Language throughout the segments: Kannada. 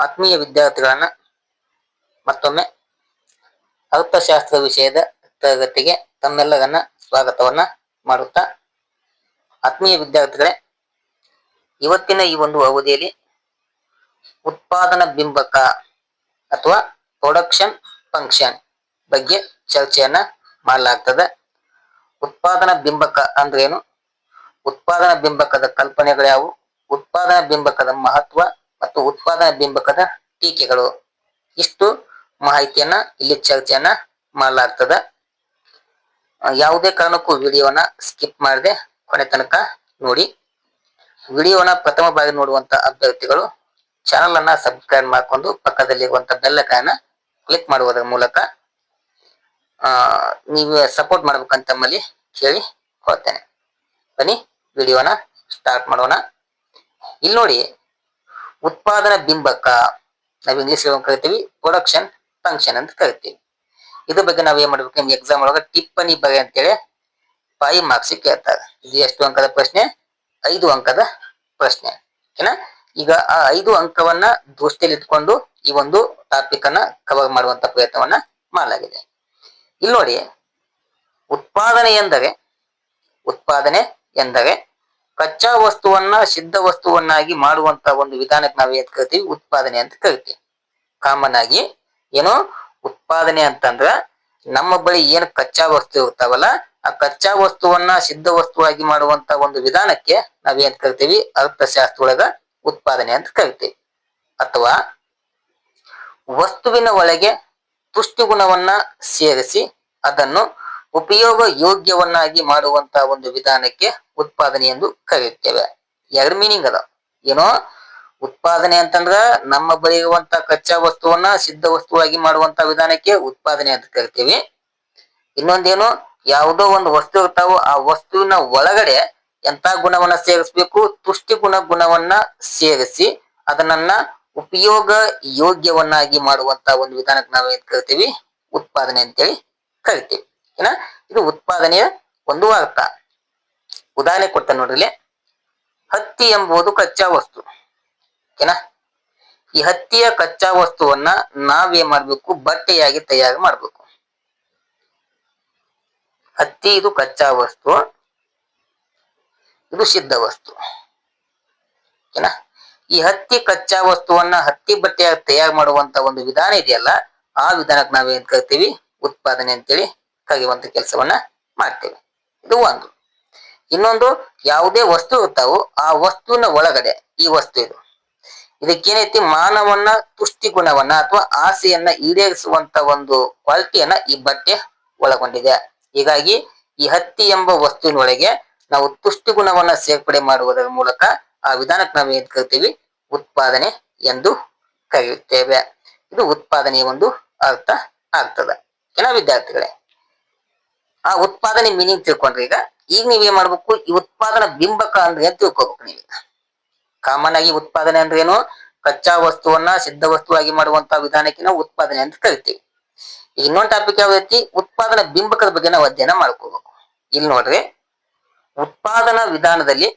ಆತ್ಮೀಯ ವಿದ್ಯಾರ್ಥಿಗಳನ್ನ ಮತ್ತೊಮ್ಮೆ ಅರ್ಥಶಾಸ್ತ್ರ ವಿಷಯದ ತರಗತಿಗೆ ತಮ್ಮೆಲ್ಲರನ್ನ ಸ್ವಾಗತವನ್ನ ಮಾಡುತ್ತಾ ಆತ್ಮೀಯ ವಿದ್ಯಾರ್ಥಿಗಳೇ, ಇವತ್ತಿನ ಈ ಒಂದು ಅವಧಿಯಲ್ಲಿ ಉತ್ಪಾದನಾ ಬಿಂಬಕ ಅಥವಾ ಪ್ರೊಡಕ್ಷನ್ ಫಂಕ್ಷನ್ ಬಗ್ಗೆ ಚರ್ಚೆಯನ್ನ ಮಾಡಲಾಗ್ತದೆ. ಉತ್ಪಾದನಾ ಬಿಂಬಕ ಅಂದ್ರೇನು? ಉತ್ಪಾದನಾ ಬಿಂಬಕದ ಕಲ್ಪನೆಗಳ್ಯಾವು ಉತ್ಪಾದನಾ ಬಿಂಬಕದ ಮಹತ್ವ ಮತ್ತು ಉತ್ಪಾದನಾ ಬಿಂಬಕದ ಟೀಕೆಗಳು. ಇಷ್ಟು ಮಾಹಿತಿಯನ್ನ ಇಲ್ಲಿ ಚರ್ಚೆಯನ್ನ ಮಾಡಲಾಗ್ತದ. ಯಾವುದೇ ಕಾರಣಕ್ಕೂ ವಿಡಿಯೋನ ಸ್ಕಿಪ್ ಮಾಡದೆ ಕೊನೆ ತನಕ ನೋಡಿ. ವಿಡಿಯೋನ ಪ್ರಥಮ ಬಾರಿ ನೋಡುವಂತ ಅಭ್ಯರ್ಥಿಗಳು ಚಾನಲ್ ಅನ್ನ ಸಬ್ಸ್ಕ್ರೈಬ್ ಮಾಡಿಕೊಂಡು ಪಕ್ಕದಲ್ಲಿರುವಂತ ಬೆಲ್ಲಕಾಯನ್ನ ಕ್ಲಿಕ್ ಮಾಡುವುದರ ಮೂಲಕ ನೀವು ಸಪೋರ್ಟ್ ಮಾಡ್ಬೇಕಂತ ನಮ್ಮಲ್ಲಿ ಕೇಳಿ ಕೊಡ್ತೇನೆ. ಬನ್ನಿ ವಿಡಿಯೋನ ಸ್ಟಾರ್ಟ್ ಮಾಡೋಣ. ಇಲ್ಲಿ ನೋಡಿ ಉತ್ಪಾದನಾ ಬಿಂಬಕ ನಾವು ಇಂಗ್ಲಿಷ್ ಕರಿತೀವಿ. ಪ್ರೊಡಕ್ಷನ್ ಫಂಕ್ಷನ್ ಅಂತ ಕರಿತೀವಿ. ಇದ್ರ ಬಗ್ಗೆ ನಾವು ಏನ್ ಮಾಡ್ಬೇಕು? ನಿಮ್ಗೆ ಎಕ್ಸಾಮ್ ಒಳಗ ಟಿಪ್ಪಣಿ ಬಗೆ ಅಂತೇಳಿ ಫೈವ್ ಮಾರ್ಕ್ಸ್ ಕೇಳ್ತಾರೆ. ಇದು ಎಷ್ಟು ಅಂಕದ ಪ್ರಶ್ನೆ? ಐದು ಅಂಕದ ಪ್ರಶ್ನೆ. ಓಕೆನಾ? ಈಗ ಆ ಐದು ಅಂಕವನ್ನ ದೃಷ್ಟಿಯಲ್ಲಿ ಇಟ್ಕೊಂಡು ಈ ಒಂದು ಟಾಪಿಕ್ ಅನ್ನ ಕವರ್ ಮಾಡುವಂತ ಪ್ರಯತ್ನವನ್ನ ಮಾಡಲಾಗಿದೆ. ಇಲ್ಲಿ ನೋಡಿ ಉತ್ಪಾದನೆ ಎಂದರೆ ಉತ್ಪಾದನೆ ಎಂದರೆ ಕಚ್ಚಾ ವಸ್ತುವನ್ನ ಸಿದ್ಧ ವಸ್ತುವನ್ನಾಗಿ ಮಾಡುವಂತ ಒಂದು ವಿಧಾನಕ್ಕೆ ನಾವು ಏನ್ ಕರಿತೀವಿ? ಉತ್ಪಾದನೆ ಅಂತ ಕರಿತೀವಿ. ಕಾಮನ್ ಆಗಿ ಏನು ಉತ್ಪಾದನೆ ಅಂತಂದ್ರ ನಮ್ಮ ಬಳಿ ಏನು ಕಚ್ಚಾ ವಸ್ತು ಇರ್ತಾವಲ್ಲ, ಆ ಕಚ್ಚಾ ವಸ್ತುವನ್ನ ಸಿದ್ಧ ವಸ್ತುವಾಗಿ ಮಾಡುವಂತ ಒಂದು ವಿಧಾನಕ್ಕೆ ನಾವೇನ್ ಕರಿತೀವಿ? ಅರ್ಥಶಾಸ್ತ್ರ ಒಳಗ ಉತ್ಪಾದನೆ ಅಂತ ಕರಿತೀವಿ. ಅಥವಾ ವಸ್ತುವಿನ ಒಳಗೆ ತುಷ್ಟಿಗುಣವನ್ನ ಸೇರಿಸಿ ಅದನ್ನು ಉಪಯೋಗ ಯೋಗ್ಯವನ್ನಾಗಿ ಮಾಡುವಂತ ಒಂದು ವಿಧಾನಕ್ಕೆ ಉತ್ಪಾದನೆ ಎಂದು ಕರೆಯುತ್ತೇವೆ. ಎರಡು ಮೀನಿಂಗ್ ಅದ. ಏನೋ ಉತ್ಪಾದನೆ ಅಂತಂದ್ರ ನಮ್ಮ ಬಳಿ ಇರುವಂತ ಕಚ್ಚಾ ವಸ್ತುವನ್ನ ಸಿದ್ಧ ವಸ್ತುವಾಗಿ ಮಾಡುವಂತ ವಿಧಾನಕ್ಕೆ ಉತ್ಪಾದನೆ ಅಂತ ಕರಿತೀವಿ. ಇನ್ನೊಂದೇನು ಯಾವುದೋ ಒಂದು ವಸ್ತು ಇರ್ತಾವೋ ಆ ವಸ್ತುವಿನ ಒಳಗಡೆ ಎಂತ ಗುಣವನ್ನ ಸೇರಿಸಬೇಕು, ತುಷ್ಟಿ ಗುಣ ಗುಣವನ್ನ ಸೇರಿಸಿ ಅದನ್ನ ಉಪಯೋಗ ಯೋಗ್ಯವನ್ನಾಗಿ ಮಾಡುವಂತ ಒಂದು ವಿಧಾನಕ್ಕೆ ನಾವು ಏನ್ ಕರಿತೀವಿ? ಉತ್ಪಾದನೆ ಅಂತೇಳಿ ಕರಿತೀವಿ. ಏನ? ಇದು ಉತ್ಪಾದನೆಯ ಒಂದು ಅರ್ಥ. ಉದಾಹರಣೆ ಕೊಟ್ಟ ನೋಡ್ರಿ. ಹತ್ತಿ ಎಂಬುದು ಕಚ್ಚಾ ವಸ್ತು. ಓಕೆನಾ ಈ ಹತ್ತಿಯ ಕಚ್ಚಾ ವಸ್ತುವನ್ನ ನಾವೇನ್ ಮಾಡ್ಬೇಕು? ಬಟ್ಟೆಯಾಗಿ ತಯಾರು ಮಾಡ್ಬೇಕು. ಹತ್ತಿ ಇದು ಕಚ್ಚಾ ವಸ್ತು. ಇದು ಸಿದ್ಧ ವಸ್ತು. ಓಕೆನಾ ಈ ಹತ್ತಿ ಕಚ್ಚಾ ವಸ್ತುವನ್ನ ಹತ್ತಿ ಬಟ್ಟೆಯಾಗಿ ತಯಾರು ಮಾಡುವಂತ ಒಂದು ವಿಧಾನ ಇದೆಯಲ್ಲ, ಆ ವಿಧಾನಕ್ಕೆ ನಾವೇನ್ ಕರಿತೀವಿ? ಉತ್ಪಾದನೆ ಅಂತೇಳಿ ಕರೆಯುವಂತ ಕೆಲಸವನ್ನ ಮಾಡ್ತೇವೆ. ಇದು ಒಂದು. ಇನ್ನೊಂದು, ಯಾವುದೇ ವಸ್ತು ಇರ್ತಾವೋ ಆ ವಸ್ತುವಿನ ಒಳಗಡೆ ಈ ವಸ್ತು ಇದು. ಇದಕ್ಕೇನೈತಿ ಮಾನವನ ತುಷ್ಟಿ ಗುಣವನ್ನ ಅಥವಾ ಆಸೆಯನ್ನ ಈಡೇರಿಸುವಂತ ಒಂದು ಕ್ವಾಲಿಟಿಯನ್ನ ಈ ಬಟ್ಟೆ ಒಳಗೊಂಡಿದೆ. ಹೀಗಾಗಿ ಈ ಹತ್ತಿ ಎಂಬ ವಸ್ತುವಿನೊಳಗೆ ನಾವು ತುಷ್ಟಿ ಗುಣವನ್ನ ಸೇರ್ಪಡೆ ಮಾಡುವುದರ ಮೂಲಕ ಆ ವಿಧಾನಕ್ಕೆ ನಾವು ಏನ್ ಕರಿತೀವಿ? ಉತ್ಪಾದನೆ ಎಂದು ಕರೆಯುತ್ತೇವೆ. ಇದು ಉತ್ಪಾದನೆಯ ಒಂದು ಅರ್ಥ ಆಗ್ತದೆ. ಏನ ವಿದ್ಯಾರ್ಥಿಗಳೇ ಆ ಉತ್ಪಾದನೆ ಮೀನಿಂಗ್ ತಿಳ್ಕೊಂಡ್ರಿ ಈಗ ಈಗ ನೀವೇನ್ ಮಾಡ್ಬೇಕು? ಈ ಉತ್ಪಾದನಾ ಬಿಂಬಕ ಅಂದ್ರೆ ಏನ್ ತಿಳ್ಕೊಬೇಕು ನೀವೀಗ ಕಾಮನ್ ಆಗಿ ಉತ್ಪಾದನೆ ಅಂದ್ರೆ ಏನು? ಕಚ್ಚಾ ವಸ್ತುವನ್ನ ಸಿದ್ಧ ವಸ್ತುವಾಗಿ ಮಾಡುವಂತ ವಿಧಾನಕ್ಕೆ ನಾವು ಉತ್ಪಾದನೆ ಅಂತ ಕರಿತೀವಿ. ಇನ್ನೊಂದು ಟಾಪಿಕ್ ಯಾವ ರೀತಿ ಉತ್ಪಾದನಾ ಬಿಂಬಕದ ಬಗ್ಗೆ ನಾವು ಅಧ್ಯಯನ ಮಾಡ್ಕೋಬೇಕು. ಇಲ್ಲಿ ನೋಡ್ರಿ, ಉತ್ಪಾದನಾ ವಿಧಾನದಲ್ಲಿ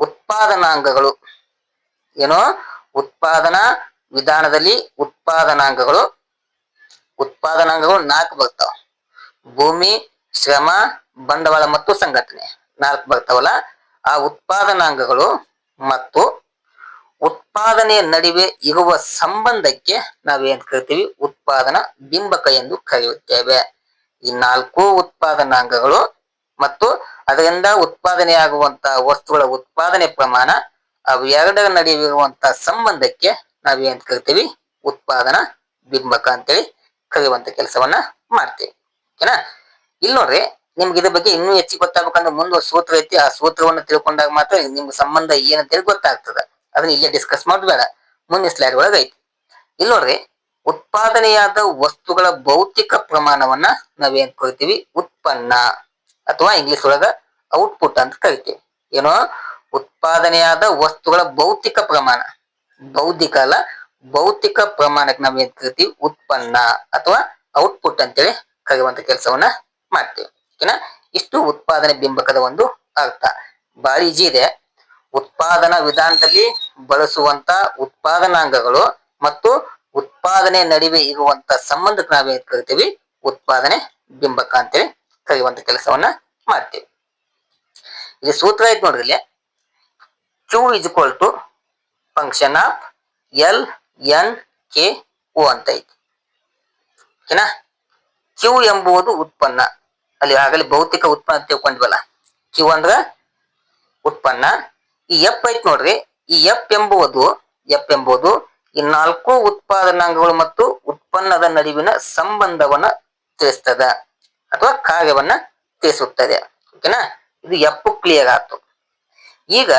ಉತ್ಪಾದನಾಂಗಗಳು ಏನು? ಉತ್ಪಾದನಾ ವಿಧಾನದಲ್ಲಿ ಉತ್ಪಾದನಾಂಗಗಳು ಉತ್ಪಾದನಾಂಗಗಳು ನಾಲ್ಕು ಬರ್ತಾವ. ಭೂಮಿ ಶ್ರಮ, ಬಂಡವಾಳ ಮತ್ತು ಸಂಘಟನೆ. ನಾಲ್ಕು ಬರ್ತಾವಲ್ಲ, ಆ ಉತ್ಪಾದನಾಂಗಗಳು ಮತ್ತು ಉತ್ಪಾದನೆಯ ನಡುವೆ ಇರುವ ಸಂಬಂಧಕ್ಕೆ ನಾವೇನ್ ಕರಿತೀವಿ? ಉತ್ಪಾದನಾ ಬಿಂಬಕ ಎಂದು ಕರೆಯುತ್ತೇವೆ. ಈ ನಾಲ್ಕು ಉತ್ಪಾದನಾಂಗಗಳು ಮತ್ತು ಅದರಿಂದ ಉತ್ಪಾದನೆಯಾಗುವಂತಹ ವಸ್ತುಗಳ ಉತ್ಪಾದನೆ ಪ್ರಮಾಣ, ಅವು ಎರಡರ ಇರುವಂತ ಸಂಬಂಧಕ್ಕೆ ನಾವೇನ್ ಕರಿತೀವಿ? ಉತ್ಪಾದನಾ ಬಿಂಬಕ ಅಂತೇಳಿ ಕರೆಯುವಂತ ಕೆಲಸವನ್ನ ಮಾಡ್ತೀವಿ. ಓಕೆನಾ? ಇಲ್ಲಿ ನೋಡ್ರಿ, ನಿಮ್ಗೆ ಇದ್ರ ಬಗ್ಗೆ ಇನ್ನೂ ಹೆಚ್ಚಿಗೆ ಗೊತ್ತಾಗಬೇಕಂದ್ರೆ ಮುಂದೆ ಸೂತ್ರ ಐತಿ, ಆ ಸೂತ್ರವನ್ನು ತಿಳ್ಕೊಂಡಾಗ ಮಾತ್ರ ನಿಮ್ಗೆ ಸಂಬಂಧ ಏನಂತೇಳಿ ಗೊತ್ತಾಗ್ತದ. ಅದನ್ನ ಇಲ್ಲೇ ಡಿಸ್ಕಸ್ ಮಾಡಬೇಡ ಬೇಡ. ಮುಂದಿನ ಸ್ಲೈಡ್ ಒಳಗೆ ಐತಿ. ಇಲ್ಲಿ ನೋಡ್ರಿ, ಉತ್ಪಾದನೆಯಾದ ವಸ್ತುಗಳ ಭೌತಿಕ ಪ್ರಮಾಣವನ್ನ ನಾವೇನ್ ಕರಿತೀವಿ? ಉತ್ಪನ್ನ ಅಥವಾ ಇಂಗ್ಲಿಷ್ ಒಳಗ ಔಟ್ಪುಟ್ ಅಂತ ಕರಿತೀವಿ. ಏನೋ ಉತ್ಪಾದನೆಯಾದ ವಸ್ತುಗಳ ಭೌತಿಕ ಪ್ರಮಾಣ. ಬೌದ್ಧಿಕ ಅಲ್ಲ, ಭೌತಿಕ ಪ್ರಮಾಣಕ್ಕೆ ನಾವೇನ್ ಕರಿತೀವಿ? ಉತ್ಪನ್ನ ಅಥವಾ ಔಟ್ಪುಟ್ ಅಂತೇಳಿ ಕರೆಯುವಂತ ಕೆಲಸವನ್ನ ಮಾಡ್ತೀವಿ. ಓಕೆನಾ? ಇಷ್ಟು ಉತ್ಪಾದನೆ ಬಿಂಬಕದ ಒಂದು ಅರ್ಥ. ಬಾಳಿ ಇದೆ. ಉತ್ಪಾದನಾ ವಿಧಾನದಲ್ಲಿ ಬಳಸುವಂತ ಉತ್ಪಾದನಾಂಗಗಳು ಮತ್ತು ಉತ್ಪಾದನೆ ನಡುವೆ ಇರುವಂತ ಸಂಬಂಧಕ್ಕೆ ನಾವೇನ್ ಕರಿತೀವಿ? ಉತ್ಪಾದನೆ ಬಿಂಬಕ ಅಂತೇಳಿ ಕರೆಯುವಂತ ಕೆಲಸವನ್ನ ಮಾಡ್ತೀವಿ. ಇದು ಸೂತ್ರ ಐತೆ ನೋಡ್ರಿ ಇಲ್ಲಿ. Q is equal to function of L N K O ಅಂತ ಐತಿ. ಓಕೆನಾ? ಕ್ಯೂ ಎಂಬುದು ಉತ್ಪನ್ನ. ಅಲ್ಲಿ ಆಗಲಿ ಭೌತಿಕ ಉತ್ಪನ್ನ ತಿಳ್ಕೊಂಡ್ವಲ್ಲ. ಕ್ಯೂ ಅಂದ್ರ ಉತ್ಪನ್ನ. ಈ ಎಫ್ ಐತ್ ನೋಡ್ರಿ. ಈ ಎಫ್ ಎಂಬುದು ಎಫ್ ಎಂಬುದು ಈ ನಾಲ್ಕು ಉತ್ಪಾದನಾಂಗಗಳು ಮತ್ತು ಉತ್ಪನ್ನದ ನಡುವಿನ ಸಂಬಂಧವನ್ನ ತಿಳಿಸ್ತದ ಅಥವಾ ಕಾರ್ಯವನ್ನ ತಿಳಿಸುತ್ತದೆ. ಓಕೆನಾ ಇದು ಎಪ್ಪು ಕ್ಲಿಯರ್ ಆಯ್ತು ಈಗ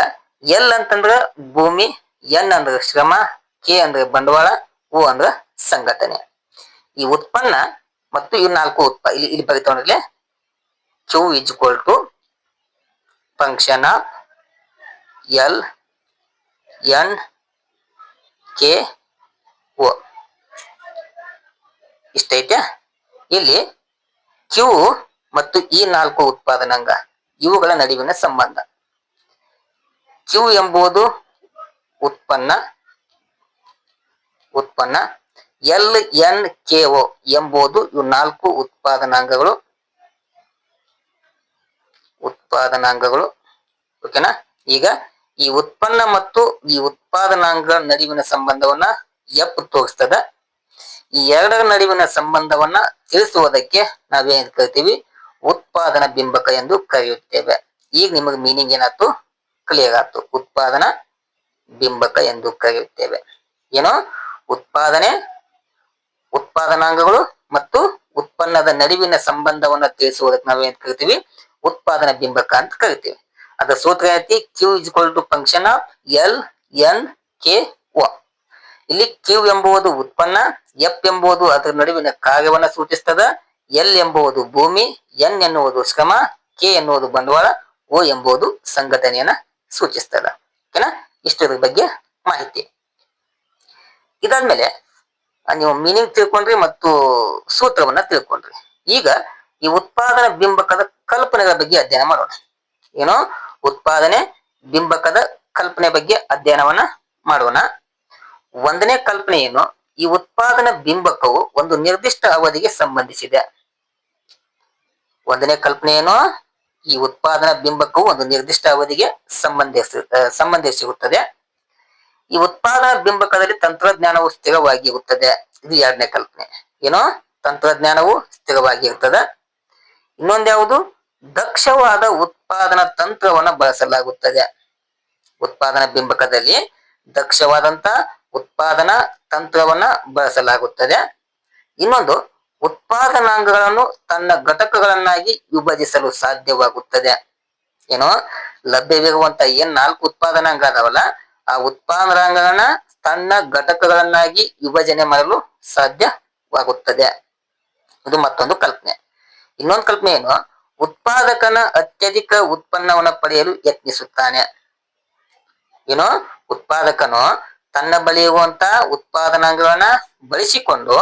ಎಲ್ ಅಂತಂದ್ರ ಭೂಮಿ ಎನ್ ಅಂದ್ರೆ ಶ್ರಮ ಕೆ ಅಂದ್ರೆ ಬಂಡವಾಳ ಓ ಅಂದ್ರ ಸಂಘಟನೆ. ಈ ಉತ್ಪನ್ನ ಮತ್ತು ಈ ನಾಲ್ಕು ಉತ್ಪ ಇಲ್ಲಿ ಇಲ್ಲಿ ಬರೀತಾವ್ರಲ್ಲಿ Q equal to function of L N K O ಇಷ್ಟೈತೆ? ಇಲ್ಲಿ ಕ್ಯೂ ಮತ್ತು ಈ ನಾಲ್ಕು ಉತ್ಪಾದನಾಂಗ, ಇವುಗಳ ನಡುವಿನ ಸಂಬಂಧ. ಕ್ಯೂ ಎಂಬುದು ಉತ್ಪನ್ನ ಉತ್ಪನ್ನ ಎಲ್ ಎನ್ ಕೆ ಒ ಎಂಬುದು ಇವು ನಾಲ್ಕು ಉತ್ಪಾದನಾಂಗಗಳು. ಉತ್ಪಾದನಾಂಗಗಳು. ಓಕೆನಾ? ಈಗ ಈ ಉತ್ಪನ್ನ ಮತ್ತು ಈ ಉತ್ಪಾದನಾಂಗ ನಡುವಿನ ಸಂಬಂಧವನ್ನ ಎಪ್ ತೋರಿಸ್ತದ. ಈ ಎರಡರ ನಡುವಿನ ಸಂಬಂಧವನ್ನ ತಿಳಿಸುವುದಕ್ಕೆ ನಾವೇನ್ ಕರಿತೀವಿ? ಉತ್ಪಾದನಾ ಬಿಂಬಕ ಎಂದು ಕರೆಯುತ್ತೇವೆ. ಈಗ ನಿಮಗೆ ಮೀನಿಂಗ್ ಏನಾಯ್ತು? ಕ್ಲಿಯರ್ ಆಯ್ತು. ಉತ್ಪಾದನಾ ಬಿಂಬಕ ಎಂದು ಕರೆಯುತ್ತೇವೆ. ಏನು? ಉತ್ಪಾದನೆ, ಉತ್ಪಾದನಾಂಗಗಳು ಮತ್ತು ಉತ್ಪನ್ನದ ನಡುವಿನ ಸಂಬಂಧವನ್ನ ತಿಳಿಸುವುದಕ್ಕೆ ನಾವೇನ್ ಕರಿತೀವಿ? ಉತ್ಪಾದನಾ ಬಿಂಬಕ ಅಂತ ಕರಿತೀವಿ. ಅದರ ಸೂತ್ರ ಐತಿ Q is to function of L N K O ಇಲ್ಲಿ ಕ್ಯೂ ಎಂಬುದು ಉತ್ಪನ್ನ ಎಫ್ ಎಂಬುದು ಅದರ ನಡುವಿನ ಕಾರ್ಯವನ್ನ ಸೂಚಿಸ್ತದ. ಎಲ್ ಎಂಬುದು ಭೂಮಿ ಎನ್ ಎನ್ನುವುದು ಶ್ರಮ ಕೆ ಎನ್ನುವುದು ಬಂಡವಾಳ ಒ ಎಂಬುದು ಸಂಘಟನೆಯನ್ನ ಸೂಚಿಸ್ತದ. ಓಕೆನಾ? ಇಷ್ಟರ ಬಗ್ಗೆ ಮಾಹಿತಿ. ಇದಾದ್ಮೇಲೆ, ನೀವು ಮೀನಿಂಗ್ ತಿಳ್ಕೊಂಡ್ರಿ ಮತ್ತು ಸೂತ್ರವನ್ನ ತಿಳ್ಕೊಂಡ್ರಿ. ಈಗ ಈ ಉತ್ಪಾದನಾ ಬಿಂಬಕದ ಕಲ್ಪನೆಗಳ ಬಗ್ಗೆ ಅಧ್ಯಯನ ಮಾಡೋಣ. ಏನು ಉತ್ಪಾದನೆ ಬಿಂಬಕದ ಕಲ್ಪನೆ ಬಗ್ಗೆ ಅಧ್ಯಯನವನ್ನ ಮಾಡೋಣ. ಒಂದನೇ ಕಲ್ಪನೆ ಏನು? ಈ ಉತ್ಪಾದನಾ ಬಿಂಬಕವು ಒಂದು ನಿರ್ದಿಷ್ಟ ಅವಧಿಗೆ ಸಂಬಂಧಿಸಿದೆ. ಒಂದನೇ ಕಲ್ಪನೆ ಏನು? ಈ ಉತ್ಪಾದನಾ ಬಿಂಬಕವು ಒಂದು ನಿರ್ದಿಷ್ಟ ಅವಧಿಗೆ ಸಂಬಂಧಿಸಿ ಸಂಬಂಧಿಸಿರುತ್ತದೆ. ಈ ಉತ್ಪಾದನಾ ಬಿಂಬಕದಲ್ಲಿ ತಂತ್ರಜ್ಞಾನವು ಸ್ಥಿರವಾಗಿರುತ್ತದೆ. ಇದು ಎರಡನೇ ಕಲ್ಪನೆ. ಏನೋ ತಂತ್ರಜ್ಞಾನವು ಸ್ಥಿರವಾಗಿ ಇರ್ತದೆ ಇನ್ನೊಂದ್ಯಾವುದು ದಕ್ಷವಾದ ಉತ್ಪಾದನಾ ತಂತ್ರವನ್ನ ಬಳಸಲಾಗುತ್ತದೆ. ಉತ್ಪಾದನಾ ಬಿಂಬಕದಲ್ಲಿ ದಕ್ಷವಾದಂತ ಉತ್ಪಾದನಾ ತಂತ್ರವನ್ನ ಬಳಸಲಾಗುತ್ತದೆ. ಇನ್ನೊಂದು, ಉತ್ಪಾದನಾಂಗಗಳನ್ನು ತನ್ನ ಘಟಕಗಳನ್ನಾಗಿ ವಿಭಜಿಸಲು ಸಾಧ್ಯವಾಗುತ್ತದೆ. ಏನು? ಲಭ್ಯವಿರುವಂತ ಏನ್ ನಾಲ್ಕು ಉತ್ಪಾದನಾಂಗ ಅದಾವಲ್ಲ, ಆ ಉತ್ಪಾದನಾಂಗಗಳನ್ನ ತನ್ನ ಘಟಕಗಳನ್ನಾಗಿ ವಿಭಜನೆ ಮಾಡಲು ಸಾಧ್ಯವಾಗುತ್ತದೆ. ಇದು ಮತ್ತೊಂದು ಕಲ್ಪನೆ. ಇನ್ನೊಂದು ಕಲ್ಪನೆ ಏನು? ಉತ್ಪಾದಕನ ಅತ್ಯಧಿಕ ಉತ್ಪನ್ನವನ್ನು ಪಡೆಯಲು ಯತ್ನಿಸುತ್ತಾನೆ. ಏನು? ಉತ್ಪಾದಕನು ತನ್ನ ಬಳಿ ಇರುವಂತ ಉತ್ಪಾದನಾಂಗಗಳನ್ನ ಬಳಸಿಕೊಂಡು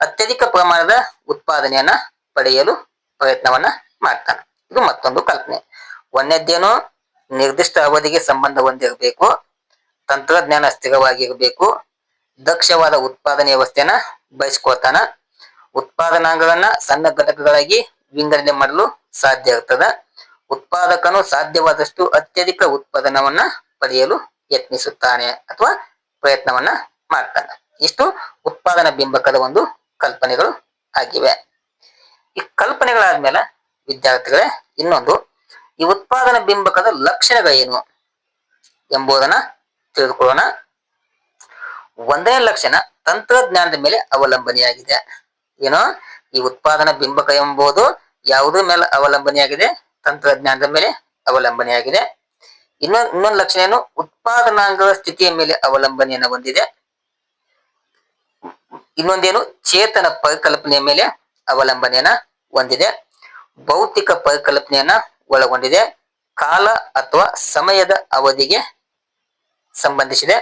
ಅತ್ಯಧಿಕ ಪ್ರಮಾಣದ ಉತ್ಪಾದನೆಯನ್ನ ಪಡೆಯಲು ಪ್ರಯತ್ನವನ್ನ ಮಾಡ್ತಾನೆ. ಇದು ಮತ್ತೊಂದು ಕಲ್ಪನೆ. ಒಂದೇನು ನಿರ್ದಿಷ್ಟ ಅವಧಿಗೆ ಸಂಬಂಧ ಹೊಂದಿರಬೇಕು, ತಂತ್ರಜ್ಞಾನ ಸ್ಥಿರವಾಗಿರಬೇಕು, ದಕ್ಷವಾದ ಉತ್ಪಾದನೆ ವ್ಯವಸ್ಥೆಯನ್ನ ಬಯಸ್ಕೊಳ್ತಾನ. ಉತ್ಪಾದನಾಂಗಗಳನ್ನ ಸಣ್ಣ ಘಟಕಗಳಾಗಿ ವಿಂಗಡಣೆ ಮಾಡಲು ಸಾಧ್ಯ ಆಗ್ತದ. ಉತ್ಪಾದಕನು ಸಾಧ್ಯವಾದಷ್ಟು ಅತ್ಯಧಿಕ ಉತ್ಪಾದನವನ್ನ ಪಡೆಯಲು ಯತ್ನಿಸುತ್ತಾನೆ ಅಥವಾ ಪ್ರಯತ್ನವನ್ನ ಮಾಡ್ತಾನೆ. ಇಷ್ಟು ಉತ್ಪಾದನಾ ಬಿಂಬಕದ ಒಂದು ಕಲ್ಪನೆಗಳು ಆಗಿವೆ. ಈ ಕಲ್ಪನೆಗಳಾದ್ಮೇಲೆ ವಿದ್ಯಾರ್ಥಿಗಳೇ, ಇನ್ನೊಂದು, ಈ ಉತ್ಪಾದನಾ ಬಿಂಬಕದ ಲಕ್ಷಣಗಳೇನು ಎಂಬುದನ್ನ ತಿಳಿದುಕೊಳ್ಳೋಣ. ಒಂದನೇ ಲಕ್ಷಣ ತಂತ್ರಜ್ಞಾನದ ಮೇಲೆ ಅವಲಂಬನೆಯಾಗಿದೆ. ಏನು? ಈ ಉತ್ಪಾದನಾ ಬಿಂಬಕ ಎಂಬುದು ಯಾವುದ್ರ ಮೇಲೆ ಅವಲಂಬನೆಯಾಗಿದೆ? ತಂತ್ರಜ್ಞಾನದ ಮೇಲೆ ಅವಲಂಬನೆಯಾಗಿದೆ. ಇನ್ನೊಂದ್ ಇನ್ನೊಂದು ಲಕ್ಷಣ ಏನು? ಉತ್ಪಾದನಾಂಗದ ಸ್ಥಿತಿಯ ಮೇಲೆ ಅವಲಂಬನೆಯನ್ನು ಹೊಂದಿದೆ. ಇನ್ನೊಂದೇನು? ಚೇತನ ಪರಿಕಲ್ಪನೆಯ ಮೇಲೆ ಅವಲಂಬನೆಯನ್ನ ಹೊಂದಿದೆ. ಭೌತಿಕ ಪರಿಕಲ್ಪನೆಯನ್ನ ಒಳಗೊಂಡಿದೆ. ಕಾಲ ಅಥವಾ ಸಮಯದ ಅವಧಿಗೆ ಸಂಬಂಧಿಸಿದೆ.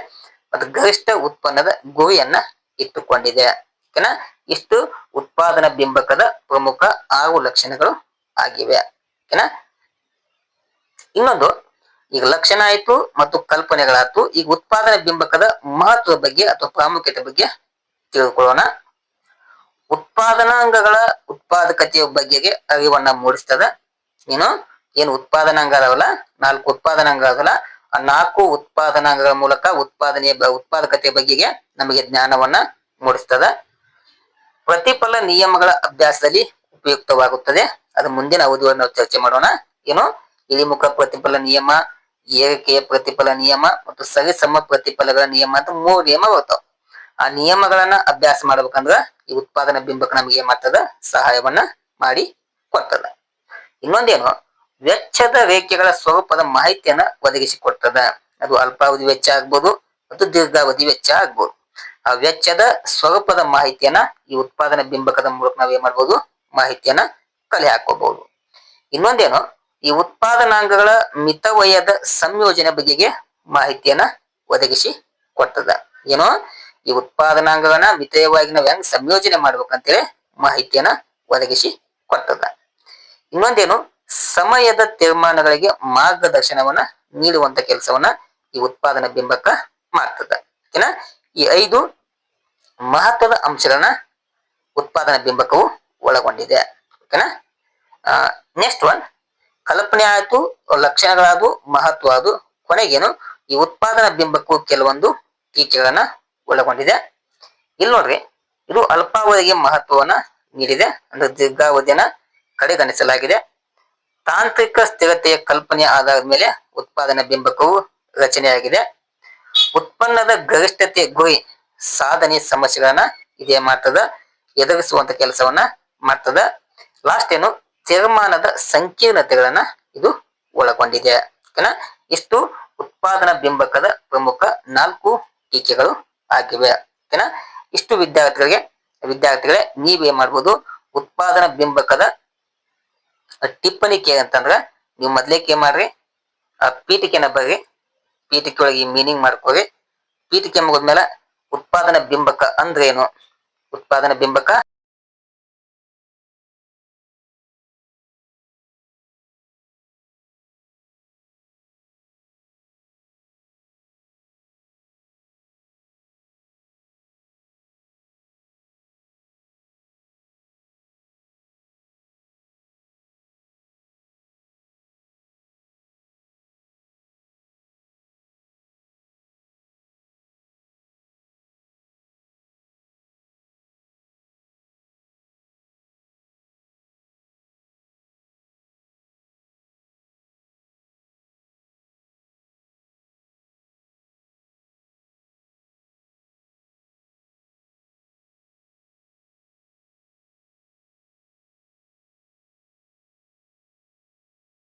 ಮತ್ತು ಗರಿಷ್ಠ ಉತ್ಪನ್ನದ ಗುರಿಯನ್ನ ಇಟ್ಟುಕೊಂಡಿದೆ. ಓಕೆನಾ? ಇಷ್ಟು ಉತ್ಪಾದನಾ ಬಿಂಬಕದ ಪ್ರಮುಖ ಆರು ಲಕ್ಷಣಗಳು ಆಗಿವೆ. ಓಕೆನಾ? ಇನ್ನೊಂದು, ಈಗ ಲಕ್ಷಣ ಆಯ್ತು ಮತ್ತು ಕಲ್ಪನೆಗಳಾಯ್ತು. ಈಗ ಉತ್ಪಾದನಾ ಬಿಂಬಕದ ಮಹತ್ವದ ಬಗ್ಗೆ ಅಥವಾ ಪ್ರಾಮುಖ್ಯತೆ ಬಗ್ಗೆ ತಿಳ್ಕೊಳ್ಳೋಣ. ಉತ್ಪಾದನಾಂಗಗಳ ಉತ್ಪಾದಕತೆಯ ಬಗ್ಗೆಗೆ ಅರಿವನ್ನ ಮೂಡಿಸ್ತದ. ಏನು? ಏನು ಉತ್ಪಾದನಾಂಗ ಅದಾವಲ್ಲ? ನಾಲ್ಕು ಉತ್ಪಾದನಾಂಗ ಅದಲ್ಲ ಆ ನಾಲ್ಕು ಉತ್ಪಾದನಾಂಗಗಳ ಮೂಲಕ ಉತ್ಪಾದನೆಯ ಉತ್ಪಾದಕತೆಯ ಬಗ್ಗೆಗೆ ನಮಗೆ ಜ್ಞಾನವನ್ನ ಮೂಡಿಸ್ತದ. ಪ್ರತಿಫಲ ನಿಯಮಗಳ ಅಭ್ಯಾಸದಲ್ಲಿ ಉಪಯುಕ್ತವಾಗುತ್ತದೆ. ಅದು ಮುಂದಿನ ಅವಧಿಯನ್ನು ನಾವು ಚರ್ಚೆ ಮಾಡೋಣ. ಏನು? ಇಳಿಮುಖ ಪ್ರತಿಫಲ ನಿಯಮ, ಏರಿಕೆಯ ಪ್ರತಿಫಲ ನಿಯಮ ಮತ್ತು ಸರಿಸಮ ಪ್ರತಿಫಲಗಳ ನಿಯಮ ಅಂತ ಮೂರು ನಿಯಮ ಬರ್ತಾವ. ಆ ನಿಯಮಗಳನ್ನ ಅಭ್ಯಾಸ ಮಾಡ್ಬೇಕಂದ್ರ ಈ ಉತ್ಪಾದನಾ ಬಿಂಬಕ ನಮಗೆ ಏನ್ ಮಾಡ್ತದ ಸಹಾಯವನ್ನ ಮಾಡಿ ಕೊಡ್ತದ. ಇನ್ನೊಂದೇನು? ವೆಚ್ಚದ ರೇಖೆಗಳ ಸ್ವರೂಪದ ಮಾಹಿತಿಯನ್ನ ಒದಗಿಸಿಕೊಡ್ತದ ಅದು ಅಲ್ಪಾವಧಿ ವೆಚ್ಚ ಆಗ್ಬೋದು ಮತ್ತು ದೀರ್ಘಾವಧಿ ವೆಚ್ಚ ಆಗ್ಬೋದು. ಆ ವೆಚ್ಚದ ಸ್ವರೂಪದ ಮಾಹಿತಿಯನ್ನ ಈ ಉತ್ಪಾದನಾ ಬಿಂಬಕದ ಮೂಲಕ ನಾವ್ ಏನ್ ಮಾಡ್ಬೋದು? ಮಾಹಿತಿಯನ್ನ ಕಲೆ ಹಾಕೋಬಹುದು. ಇನ್ನೊಂದೇನು, ಈ ಉತ್ಪಾದನಾಂಗಗಳ ಮಿತವಯದ ಸಂಯೋಜನೆ ಬಗೆಗೆ ಮಾಹಿತಿಯನ್ನ ಒದಗಿಸಿ ಕೊಡ್ತದ ಏನೋ? ಈ ಉತ್ಪಾದನಾಂಗಗಳನ್ನ ಮಿತವಾಗಿ ನಾವ್ ಹೆಂಗ್ ಸಂಯೋಜನೆ ಮಾಡ್ಬೇಕಂತೇಳಿ ಮಾಹಿತಿಯನ್ನ ಒದಗಿಸಿ ಕೊಡ್ತದ ಇನ್ನೊಂದೇನು, ಸಮಯದ ತೀರ್ಮಾನಗಳಿಗೆ ಮಾರ್ಗದರ್ಶನವನ್ನ ನೀಡುವಂತ ಕೆಲಸವನ್ನ ಈ ಉತ್ಪಾದನಾ ಬಿಂಬಕ ಮಾಡ್ತದ. ಓಕೆನಾ? ಈ ಐದು ಮಹತ್ವದ ಅಂಶಗಳನ್ನ ಉತ್ಪಾದನಾ ಬಿಂಬಕವು ಒಳಗೊಂಡಿದೆ. ಓಕೆನಾ ನೆಕ್ಸ್ಟ್ ಒನ್ ಕಲ್ಪನೆ ಆಯಿತು, ಲಕ್ಷಣಗಳಾದವು ಮಹತ್ವ ಅದು ಕೊನೆಗೇನು, ಈ ಉತ್ಪಾದನಾ ಬಿಂಬಕ್ಕೂ ಕೆಲವೊಂದು ಟೀಕೆಗಳನ್ನ ಒಳಗೊಂಡಿದೆ. ಇಲ್ಲಿ ನೋಡ್ರಿ, ಇದು ಅಲ್ಪಾವಧಿಗೆ ಮಹತ್ವವನ್ನ ನೀಡಿದೆ, ಅಂದ್ರೆ ದೀರ್ಘಾವಧಿಯನ್ನ ಕಡೆಗಣಿಸಲಾಗಿದೆ. ತಾಂತ್ರಿಕ ಸ್ಥಿರತೆಯ ಕಲ್ಪನೆ ಆಧಾರದ ಮೇಲೆ ಉತ್ಪಾದನಾ ಬಿಂಬಕವು ರಚನೆಯಾಗಿದೆ. ಉತ್ಪನ್ನದ ಗರಿಷ್ಠತೆ ಗುರಿ ಸಾಧನೆ ಸಮಸ್ಯೆಗಳನ್ನ ಇದೇ ಮಾಡ್ತದ ಎದುರಿಸುವಂತ ಕೆಲಸವನ್ನ ಮಾಡ್ತದ ಲಾಸ್ಟ್ ಏನು ತೀರ್ಮಾನದ ಸಂಕೀರ್ಣತೆಗಳನ್ನ ಇದು ಒಳಗೊಂಡಿದೆ. ಇಷ್ಟು ಉತ್ಪಾದನಾ ಬಿಂಬಕದ ಪ್ರಮುಖ ನಾಲ್ಕು ಟೀಕೆಗಳು ಆಗಿವೆ. ಓಕೆನಾ? ಇಷ್ಟು ವಿದ್ಯಾರ್ಥಿಗಳಿಗೆ, ವಿದ್ಯಾರ್ಥಿಗಳೇ ನೀವೇನ್ ಮಾಡ್ಬೋದು. ಉತ್ಪಾದನಾ ಬಿಂಬಕದ ಟಿಪ್ಪಣಿಕೆ ಅಂತಂದ್ರ ನೀವು ಮೊದ್ಲೇಕ್ ಮಾಡ್ರಿ, ಆ ಪೀಠಿಕೆನ ಬರ್ರಿ. ಪೀಠಿಕೆ ಒಳಗೆ ಮೀನಿಂಗ್ ಮಾಡ್ಕೋವಿ ಪೀಠಿಕೆ ಮುಗಿದ್ಮೇಲೆ ಉತ್ಪಾದನಾ ಬಿಂಬಕ ಅಂದ್ರೇನು? ಉತ್ಪಾದನಾ ಬಿಂಬಕ